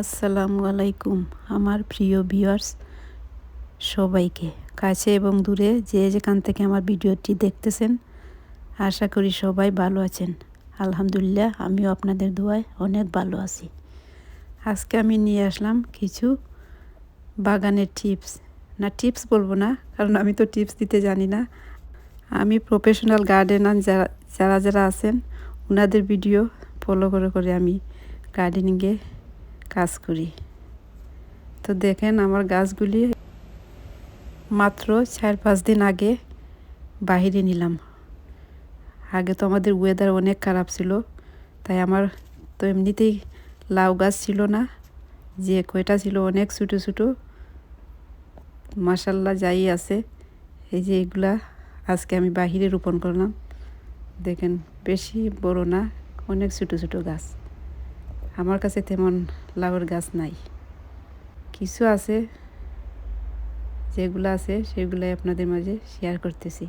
আসসালামু আলাইকুম, আমার প্রিয় ভিউয়ার্স সবাইকে, কাছে এবং দূরে যে যেখান থেকে আমার ভিডিওটি দেখতেছেন, আশা করি সবাই ভালো আছেন। আলহামদুলিল্লাহ, আমিও আপনাদের দোয়ায় অনেক ভালো আছি। আজকে আমি নিয়ে আসলাম কিছু বাগানের টিপস না টিপস বলব না, কারণ আমি তো টিপস দিতে জানি না। আমি প্রফেশনাল গার্ডেনার যারা যারা যারা আছেন ওনাদের ভিডিও ফলো করে করে আমি গার্ডেনিংয়ে কাজ করি। তো দেখেন আমার গাছগুলি মাত্র চার পাঁচ দিন আগে বাহিরে নিলাম। আগে তো আমাদের ওয়েদার অনেক খারাপ ছিল, তাই আমার তো এমনিতেই লাউ গাছ ছিল না, যে কয়টা ছিল অনেক ছোটো ছোটো। মাসাল্লাহ যাই আছে, এই যে এগুলা আজকে আমি বাহিরে রোপণ করলাম। দেখেন বেশি বড় না, অনেক ছোটো ছোটো গাছ। আমার কাছে তেমন লাউয়ের গাছ নাই। কিছু আছে, যেগুলো আছে সেগুলাই আপনাদের মাঝে শেয়ার করতেছি।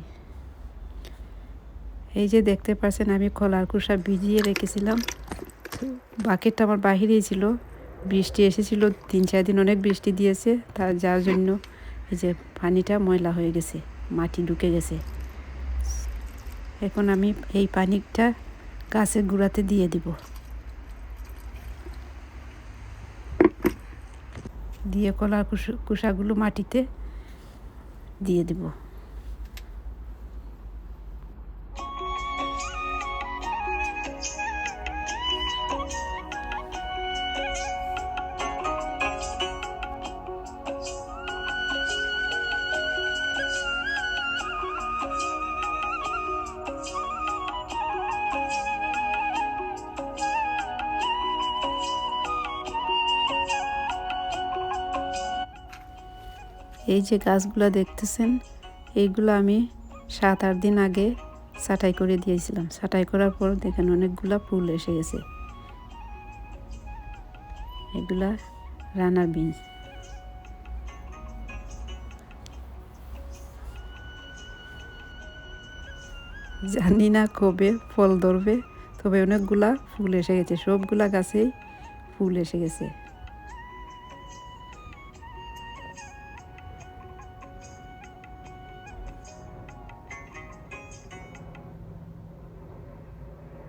এই যে দেখতে পাচ্ছেন, আমি কলার কুসা ভিজিয়ে রেখেছিলাম। বাকেটটা আমার বাহিরেই ছিল। বৃষ্টি এসেছিল, তিন চার দিন অনেক বৃষ্টি দিয়েছে। তার যার জন্য এই যে পানিটা ময়লা হয়ে গেছে, মাটি ঢুকে গেছে। এখন আমি এই পানিটা গাছের গুঁড়াতে দিয়ে দিব। দিয়ে কলার কুষাগুলো মাটিতে দিয়ে দিব। এই যে গাছগুলো দেখতেছেন, এইগুলো আমি সাত আট দিন আগে ছাটাই করে দিয়েছিলাম। ছাটাই করার পর দেখেন অনেকগুলা ফুল এসে গেছে। এগুলা রানার বিনস জানি না কবে ফল ধরবে, তবে অনেকগুলা ফুল এসে গেছে। সবগুলা গাছেই ফুল এসে গেছে।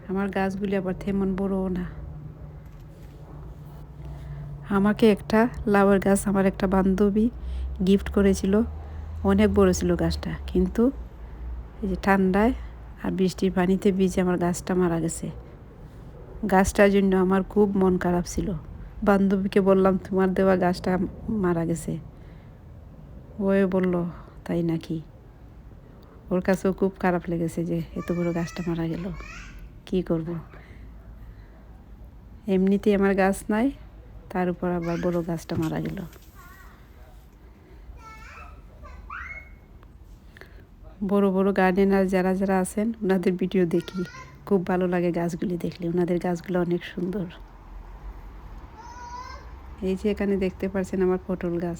আমার গাছগুলি আবার তেমন বড়ও না। আমাকে একটা লাউয়ের গাছ আমার একটা বান্ধবী গিফট করেছিল। অনেক বড় ছিল গাছটা, কিন্তু এই যে ঠান্ডায় আর বৃষ্টির পানিতে ভিজে আমার গাছটা মারা গেছে। গাছটার জন্য আমার খুব মন খারাপ ছিল। বান্ধবীকে বললাম, তোমার দেওয়া গাছটা মারা গেছে। ওয়ে বলল, তাই নাকি? ওর কাছেও খুব খারাপ লেগেছে যে এত বড় গাছটা মারা গেল। কি করব? এমনিতেই আমার গাছ নাই, তার উপর আবার বড় গাছটা মারা গেল। বড় বড় গার্ডেনার যারা যারা আছেন, ওনাদের ভিডিও দেখি। খুব ভালো লাগে গাছগুলি দেখলে, ওনাদের গাছগুলো অনেক সুন্দর। এই যে এখানে দেখতে পাচ্ছেন আমার পটল গাছ।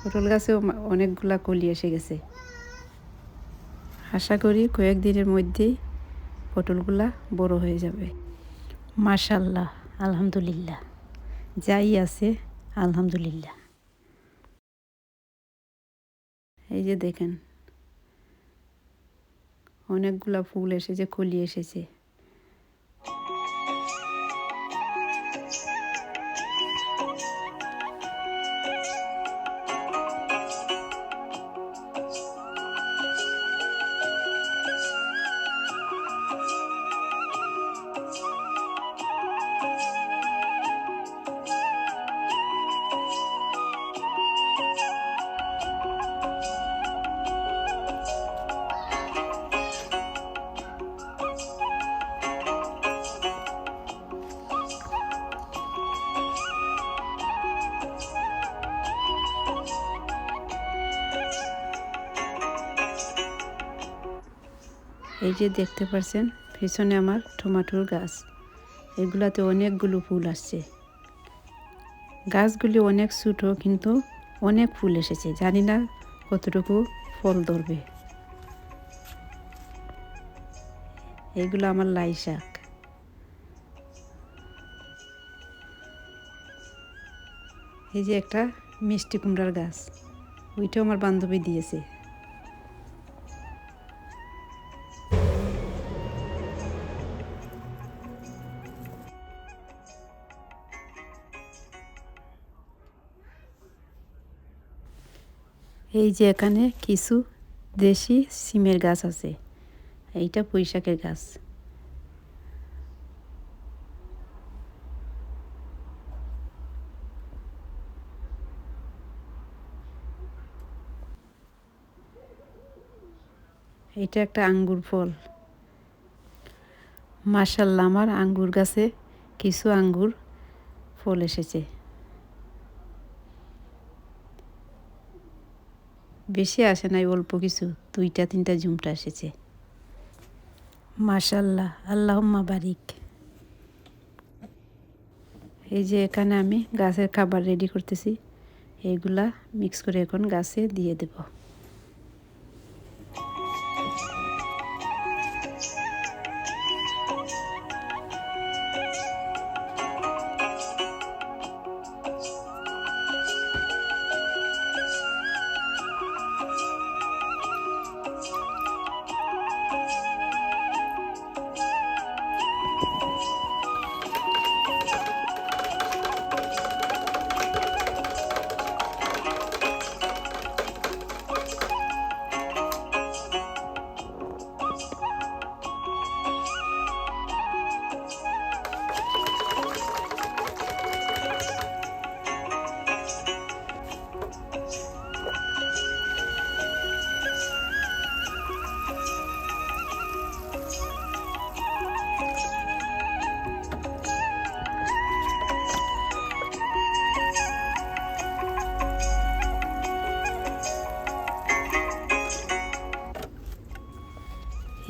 পটল গাছেও অনেকগুলা কলি এসে গেছে। আশা করি কয়েকদিনের মধ্যেই পটলগুলা বড় হয়ে যাবে। মাশাল্লাহ আলহামদুলিল্লাহ। যাই আছে আলহামদুলিল্লাহ। এই যে দেখেন অনেকগুলা ফুল এসেছে কলি এসেছে। এই যে দেখতে পাচ্ছেন পিছনে আমার টমাটোর গাছ। এগুলাতে অনেকগুলো ফুল আসছে। গাছগুলি অনেক ছোটো, কিন্তু অনেক ফুল এসেছে। জানি না কতটুকু ফল ধরবে। এগুলো আমার লাই শাক। এই যে একটা মিষ্টি কুমড়ার গাছ। ওইটাও আমার বান্ধবী দিয়েছে। এই যে এখানে কিছু দেশি সিমের গাছ আছে। এইটা পুঁইশাকের গাছ। এটা একটা আঙ্গুর ফল। মার্শাল্লাহ আমার আঙ্গুর গাছে কিছু আঙ্গুর ফল এসেছে। বেশি আসে নাই, অল্প কিছু। দুইটা, তিনটা ঝুমটা এসেছে। মাশাল্লাহ, আল্লাহম্মা বারিক। এই যে এখানে আমি গাছের খাবার রেডি করতেছি। এইগুলা মিক্স করে এখন গাছে দিয়ে দেব।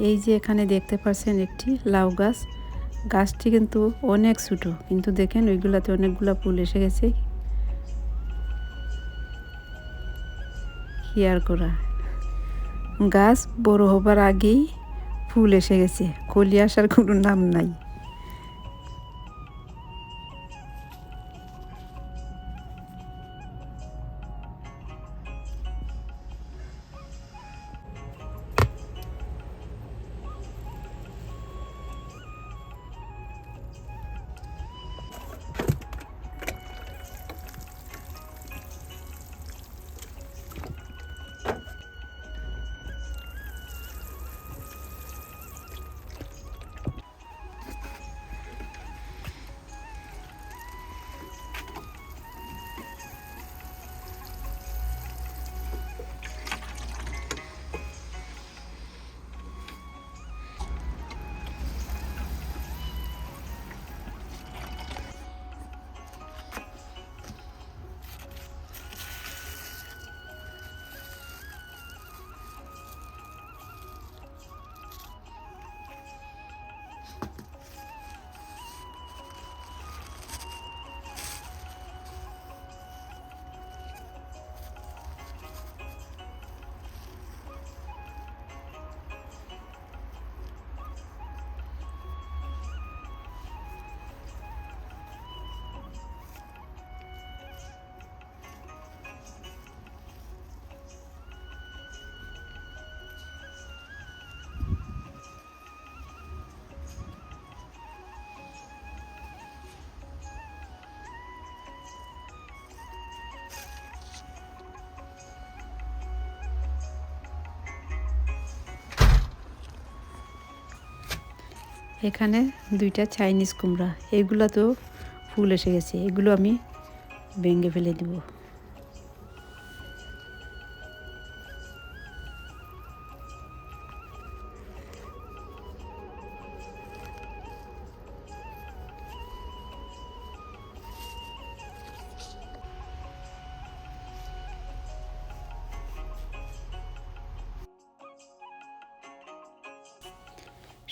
এই যে এখানে দেখতে পাচ্ছেন একটি লাউ গাছ। গাছটি কিন্তু অনেক ছোটো, কিন্তু দেখেন ওইগুলাতে অনেকগুলো ফুল এসে গেছে। কেয়ার করা? গাছ বড় হবার আগেই ফুল এসে গেছে। কলি আসার কোনো নাম নাই। এখানে দুইটা চাইনিজ কুমড়া এগুলো তো ফুল এসে গেছে এগুলো আমি ভেঙে ফেলে দিব।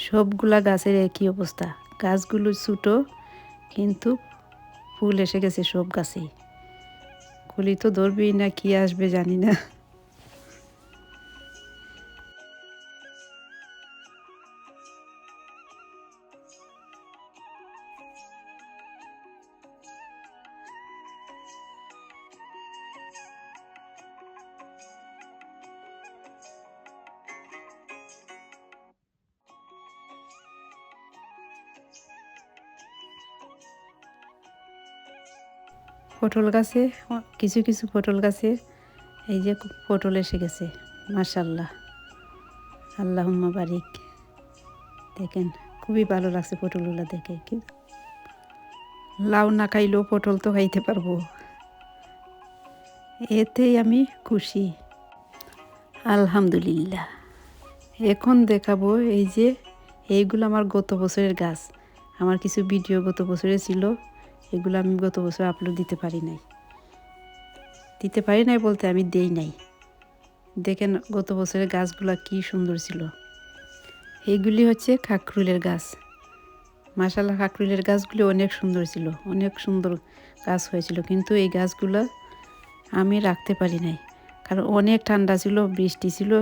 সবগুলা গাছের একই অবস্থা। গাছগুলো ছোটো, কিন্তু ফুল এসে গেছে সব গাছেই। কলি তো ধরবেই না, কি আসবে জানি না। পটল গাছে, কিছু কিছু পটল গাছে, এই যে পটল এসে গেছে মার্শাল্লাহ আল্লাহ বারিক। দেখেন, খুবই ভালো লাগছে পটলগুলো দেখে, কি লাউ না খাইলেও পটল তো খাইতে পারব। এতেই আমি খুশি। আলহামদুলিল্লাহ। এখন দেখাবো এই যে, এইগুলো আমার গত বছরের গাছ। আমার কিছু ভিডিও গত বছরে ছিল। এগুলো আমি গত বছর আপলোড দিতে পারি নাই। দিতে পারি নাই বলতে আমি দেই নাই। দেখেন গত বছরের গাছগুলো কি সুন্দর ছিল। এইগুলি হচ্ছে কাকরুলের গাছ। মাসাল্লাহ কাকরুলের গাছগুলি অনেক সুন্দর ছিল, অনেক সুন্দর গাছ হয়েছিল, কিন্তু এই গাছগুলো আমি রাখতে পারি নাই। কারণ অনেক ঠান্ডা ছিল, বৃষ্টি ছিল।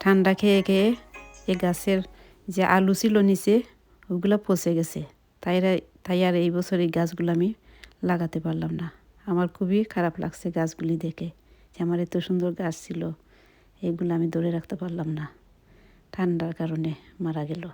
ঠান্ডা খেয়ে খেয়ে এই গাছের যে আলু ছিল নিচে, ওগুলো পচে গেছে। তাই তাই আর এই বছর এই গাছগুলো আমি লাগাতে পারলাম না। আমার খুবই খারাপ লাগছে গাছগুলি দেখে যে আমার এত সুন্দর গাছ ছিল, এগুলো আমি ধরে রাখতে পারলাম না। ঠান্ডার কারণে মারা গেল।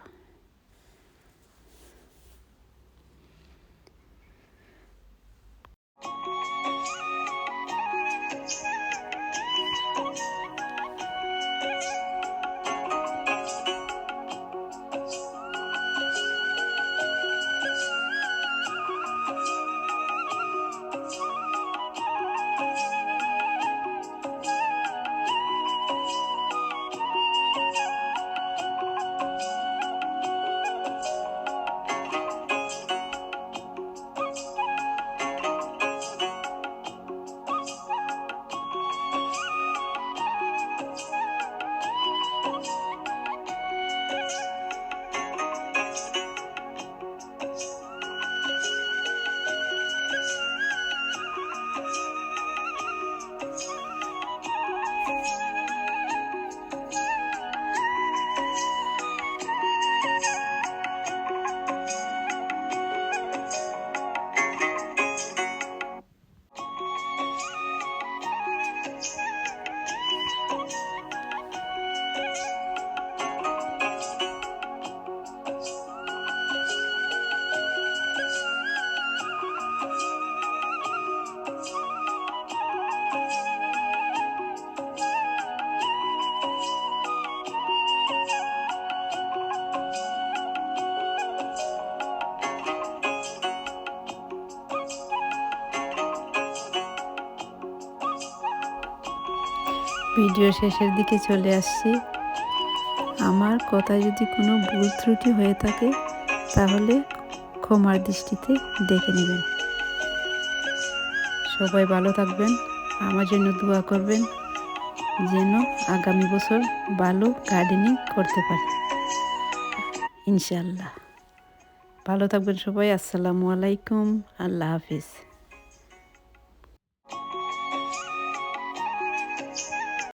ভিডিও শেষের দিকে চলে আসছি। আমার কথা যদি কোনো ভুল ত্রুটি হয়ে থাকে, তাহলে ক্ষমার দৃষ্টিতে দেখে নেবেন। সবাই ভালো থাকবেন, আমার জন্য দোয়া করবেন, যেন আগামী বছর ভালো গার্ডেনিং করতে পারি। ইনশাল্লাহ ভালো থাকবেন সবাই, আসসালামু আলাইকুম, আল্লাহ হাফিজ।